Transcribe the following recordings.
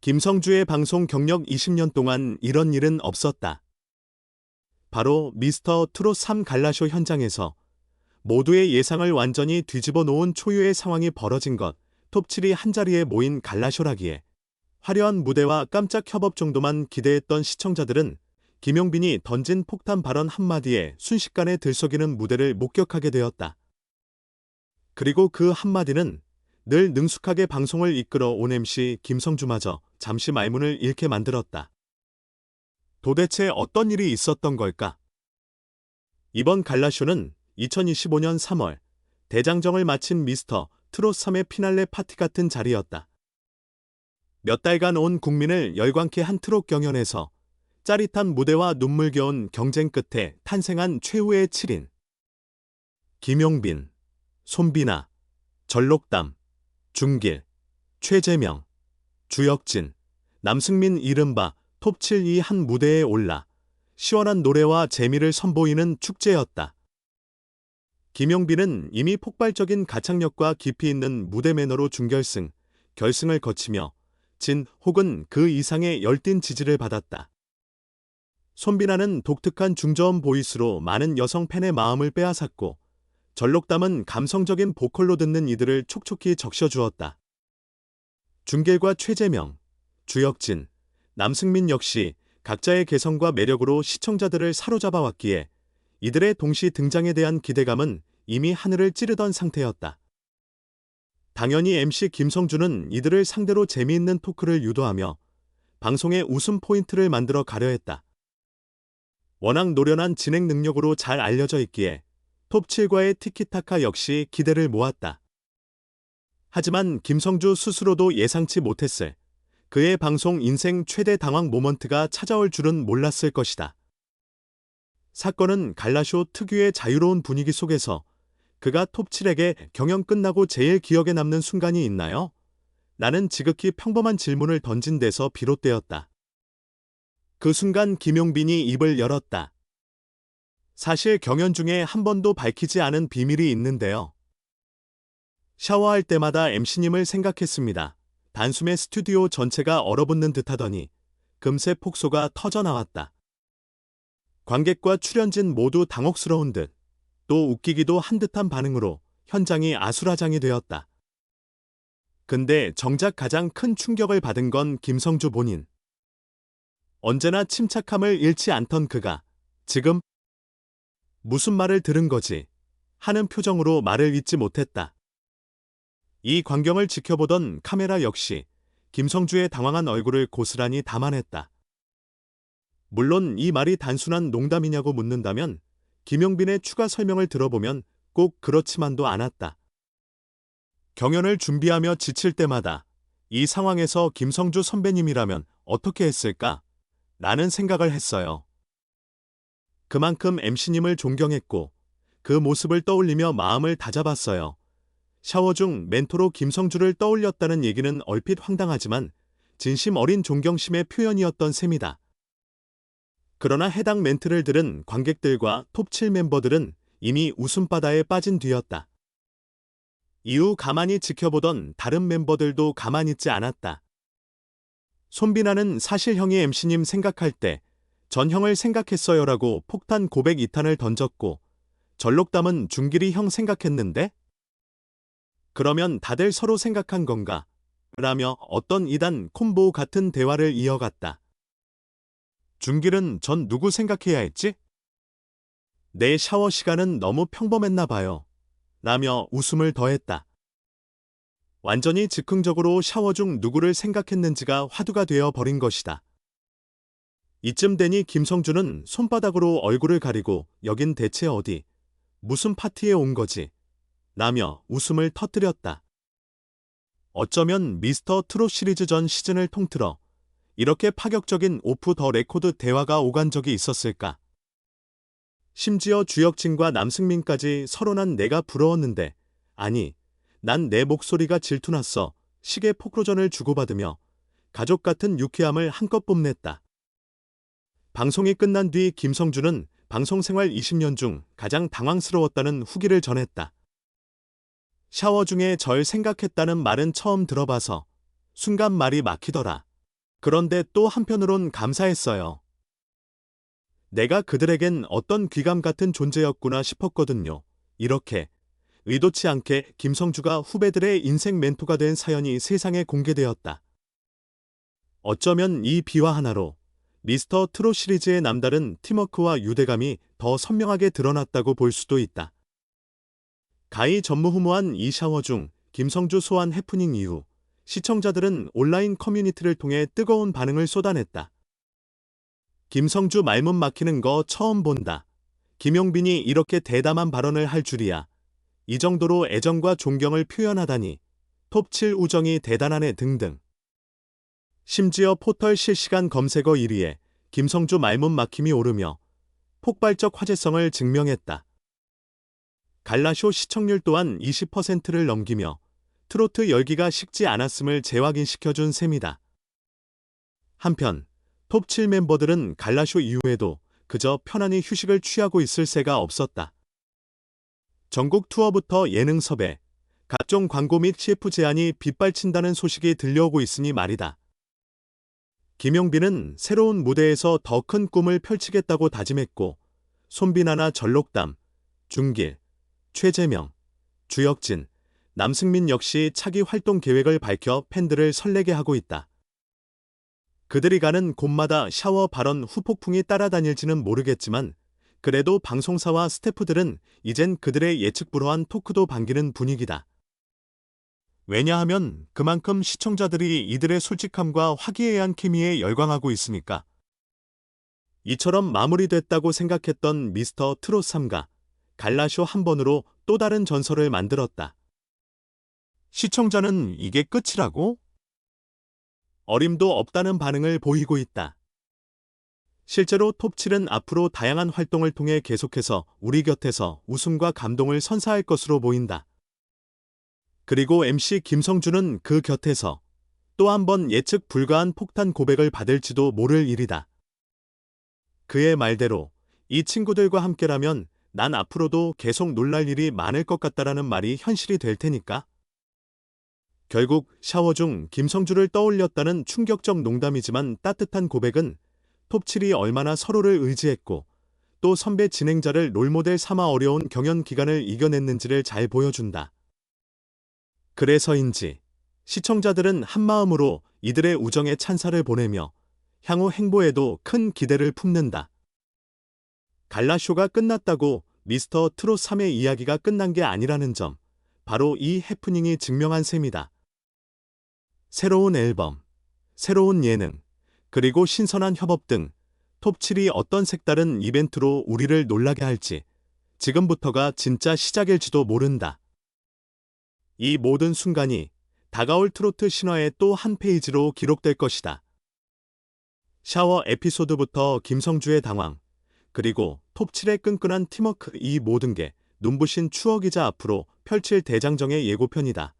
김성주의 방송 경력 20년 동안 이런 일은 없었다. 바로 미스터 트롯 3 갈라쇼 현장에서 모두의 예상을 완전히 뒤집어 놓은 초유의 상황이 벌어진 것, 톱7이 한자리에 모인 갈라쇼라기에 화려한 무대와 깜짝 협업 정도만 기대했던 시청자들은 김용빈이 던진 폭탄 발언 한마디에 순식간에 들썩이는 무대를 목격하게 되었다. 그리고 그 한마디는 늘 능숙하게 방송을 이끌어 온 MC 김성주마저 잠시 말문을 잃게 만들었다. 도대체 어떤 일이 있었던 걸까? 이번 갈라쇼는 2025년 3월 대장정을 마친 미스터 트롯 3의 피날레 파티 같은 자리였다. 몇 달간 온 국민을 열광케 한 트롯 경연에서 짜릿한 무대와 눈물겨운 경쟁 끝에 탄생한 최후의 7인. 김용빈, 손비나, 전록담, 중길, 최재명, 주혁진, 남승민 이른바 톱7 이 한 무대에 올라 시원한 노래와 재미를 선보이는 축제였다. 김용빈은 이미 폭발적인 가창력과 깊이 있는 무대 매너로 준결승, 결승을 거치며 진 혹은 그 이상의 열띤 지지를 받았다. 손비나는 독특한 중저음 보이스로 많은 여성 팬의 마음을 빼앗았고 전록담은 감성적인 보컬로 듣는 이들을 촉촉히 적셔주었다. 중길과 최재명, 주혁진, 남승민 역시 각자의 개성과 매력으로 시청자들을 사로잡아 왔기에 이들의 동시 등장에 대한 기대감은 이미 하늘을 찌르던 상태였다. 당연히 MC 김성주는 이들을 상대로 재미있는 토크를 유도하며 방송의 웃음 포인트를 만들어 가려 했다. 워낙 노련한 진행 능력으로 잘 알려져 있기에 톱7과의 티키타카 역시 기대를 모았다. 하지만 김성주 스스로도 예상치 못했을 그의 방송 인생 최대 당황 모먼트가 찾아올 줄은 몰랐을 것이다. 사건은 갈라쇼 특유의 자유로운 분위기 속에서 그가 톱7에게 경연 끝나고 제일 기억에 남는 순간이 있나요? 나는 지극히 평범한 질문을 던진 데서 비롯되었다. 그 순간 김용빈이 입을 열었다. 사실 경연 중에 한 번도 밝히지 않은 비밀이 있는데요. 샤워할 때마다 MC님을 생각했습니다. 단숨에 스튜디오 전체가 얼어붙는 듯하더니 금세 폭소가 터져 나왔다. 관객과 출연진 모두 당혹스러운 듯 또 웃기기도 한 듯한 반응으로 현장이 아수라장이 되었다. 근데 정작 가장 큰 충격을 받은 건 김성주 본인. 언제나 침착함을 잃지 않던 그가 지금 무슨 말을 들은 거지 하는 표정으로 말을 잇지 못했다. 이 광경을 지켜보던 카메라 역시 김성주의 당황한 얼굴을 고스란히 담아냈다. 물론 이 말이 단순한 농담이냐고 묻는다면 김용빈의 추가 설명을 들어보면 꼭 그렇지만도 않았다. 경연을 준비하며 지칠 때마다 이 상황에서 김성주 선배님이라면 어떻게 했을까? 라는 생각을 했어요. 그만큼 MC님을 존경했고 그 모습을 떠올리며 마음을 다잡았어요. 샤워 중 멘토로 김성주를 떠올렸다는 얘기는 얼핏 황당하지만 진심 어린 존경심의 표현이었던 셈이다. 그러나 해당 멘트를 들은 관객들과 톱7 멤버들은 이미 웃음바다에 빠진 뒤였다. 이후 가만히 지켜보던 다른 멤버들도 가만히 있지 않았다. 손비나는 사실 형이 MC님 생각할 때 전형을 생각했어요라고 폭탄 고백 2탄을 던졌고 전록담은 중길이 형 생각했는데? 그러면 다들 서로 생각한 건가? 라며 어떤 이단 콤보 같은 대화를 이어갔다. 중길은 전 누구 생각해야 했지? 내 샤워 시간은 너무 평범했나 봐요. 라며 웃음을 더했다. 완전히 즉흥적으로 샤워 중 누구를 생각했는지가 화두가 되어 버린 것이다. 이쯤 되니 김성주는 손바닥으로 얼굴을 가리고 여긴 대체 어디, 무슨 파티에 온 거지? 라며 웃음을 터뜨렸다. 어쩌면 미스터 트롯 시리즈 전 시즌을 통틀어 이렇게 파격적인 오프 더 레코드 대화가 오간 적이 있었을까? 심지어 주혁진과 남승민까지 난 내가 부러웠는데, 아니, 난 내 목소리가 질투났어. 시계 포크로전을 주고받으며 가족 같은 유쾌함을 한껏 뽐냈다. 방송이 끝난 뒤 김성주는 방송 생활 20년 중 가장 당황스러웠다는 후기를 전했다. 샤워 중에 절 생각했다는 말은 처음 들어봐서 순간 말이 막히더라. 그런데 또 한편으론 감사했어요. 내가 그들에겐 어떤 귀감 같은 존재였구나 싶었거든요. 이렇게 의도치 않게 김성주가 후배들의 인생 멘토가 된 사연이 세상에 공개되었다. 어쩌면 이 비화 하나로 미스터 트롯 시리즈의 남다른 팀워크와 유대감이 더 선명하게 드러났다고 볼 수도 있다. 가히 전무후무한 이 샤워 중 김성주 소환 해프닝 이후 시청자들은 온라인 커뮤니티를 통해 뜨거운 반응을 쏟아냈다. 김성주 말문 막히는 거 처음 본다. 김용빈이 이렇게 대담한 발언을 할 줄이야. 이 정도로 애정과 존경을 표현하다니. 톱7 우정이 대단하네 등등. 심지어 포털 실시간 검색어 1위에 김성주 말문 막힘이 오르며 폭발적 화제성을 증명했다. 갈라쇼 시청률 또한 20%를 넘기며 트로트 열기가 식지 않았음을 재확인시켜준 셈이다. 한편 톱7 멤버들은 갈라쇼 이후에도 그저 편안히 휴식을 취하고 있을 새가 없었다. 전국 투어부터 예능 섭외, 각종 광고 및 CF 제안이 빗발친다는 소식이 들려오고 있으니 말이다. 김용빈은 새로운 무대에서 더 큰 꿈을 펼치겠다고 다짐했고, 손비나나 전록담, 중길, 최재명, 주혁진, 남승민 역시 차기 활동 계획을 밝혀 팬들을 설레게 하고 있다. 그들이 가는 곳마다 샤워 발언 후폭풍이 따라다닐지는 모르겠지만 그래도 방송사와 스태프들은 이젠 그들의 예측 불허한 토크도 반기는 분위기다. 왜냐하면 그만큼 시청자들이 이들의 솔직함과 화기애애한 케미에 열광하고 있으니까. 이처럼 마무리됐다고 생각했던 미스터 트롯 3가 갈라쇼 한 번으로 또 다른 전설을 만들었다. 시청자는 이게 끝이라고? 어림도 없다는 반응을 보이고 있다. 실제로 톱7은 앞으로 다양한 활동을 통해 계속해서 우리 곁에서 웃음과 감동을 선사할 것으로 보인다. 그리고 MC 김성주는 그 곁에서 또 한 번 예측 불가한 폭탄 고백을 받을지도 모를 일이다. 그의 말대로 이 친구들과 함께라면 난 앞으로도 계속 놀랄 일이 많을 것 같다라는 말이 현실이 될 테니까. 결국 샤워 중 김성주를 떠올렸다는 충격적 농담이지만 따뜻한 고백은 톱7이 얼마나 서로를 의지했고 또 선배 진행자를 롤모델 삼아 어려운 경연 기간을 이겨냈는지를 잘 보여준다. 그래서인지 시청자들은 한마음으로 이들의 우정에 찬사를 보내며 향후 행보에도 큰 기대를 품는다. 갈라쇼가 끝났다고 미스터 트롯 3의 이야기가 끝난 게 아니라는 점, 바로 이 해프닝이 증명한 셈이다. 새로운 앨범, 새로운 예능, 그리고 신선한 협업 등 톱7이 어떤 색다른 이벤트로 우리를 놀라게 할지 지금부터가 진짜 시작일지도 모른다. 이 모든 순간이 다가올 트로트 신화의 또 한 페이지로 기록될 것이다. 샤워 에피소드부터 김성주의 당황, 그리고 톱7의 끈끈한 팀워크 이 모든 게 눈부신 추억이자 앞으로 펼칠 대장정의 예고편이다.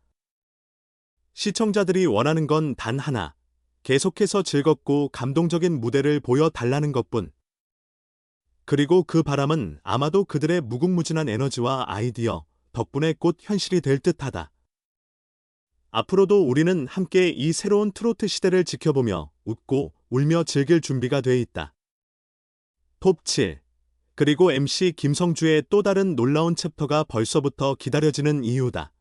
시청자들이 원하는 건 단 하나. 계속해서 즐겁고 감동적인 무대를 보여달라는 것뿐. 그리고 그 바람은 아마도 그들의 무궁무진한 에너지와 아이디어 덕분에 곧 현실이 될 듯하다. 앞으로도 우리는 함께 이 새로운 트로트 시대를 지켜보며 웃고 울며 즐길 준비가 돼 있다. 톱 7 그리고 MC 김성주의 또 다른 놀라운 챕터가 벌써부터 기다려지는 이유다.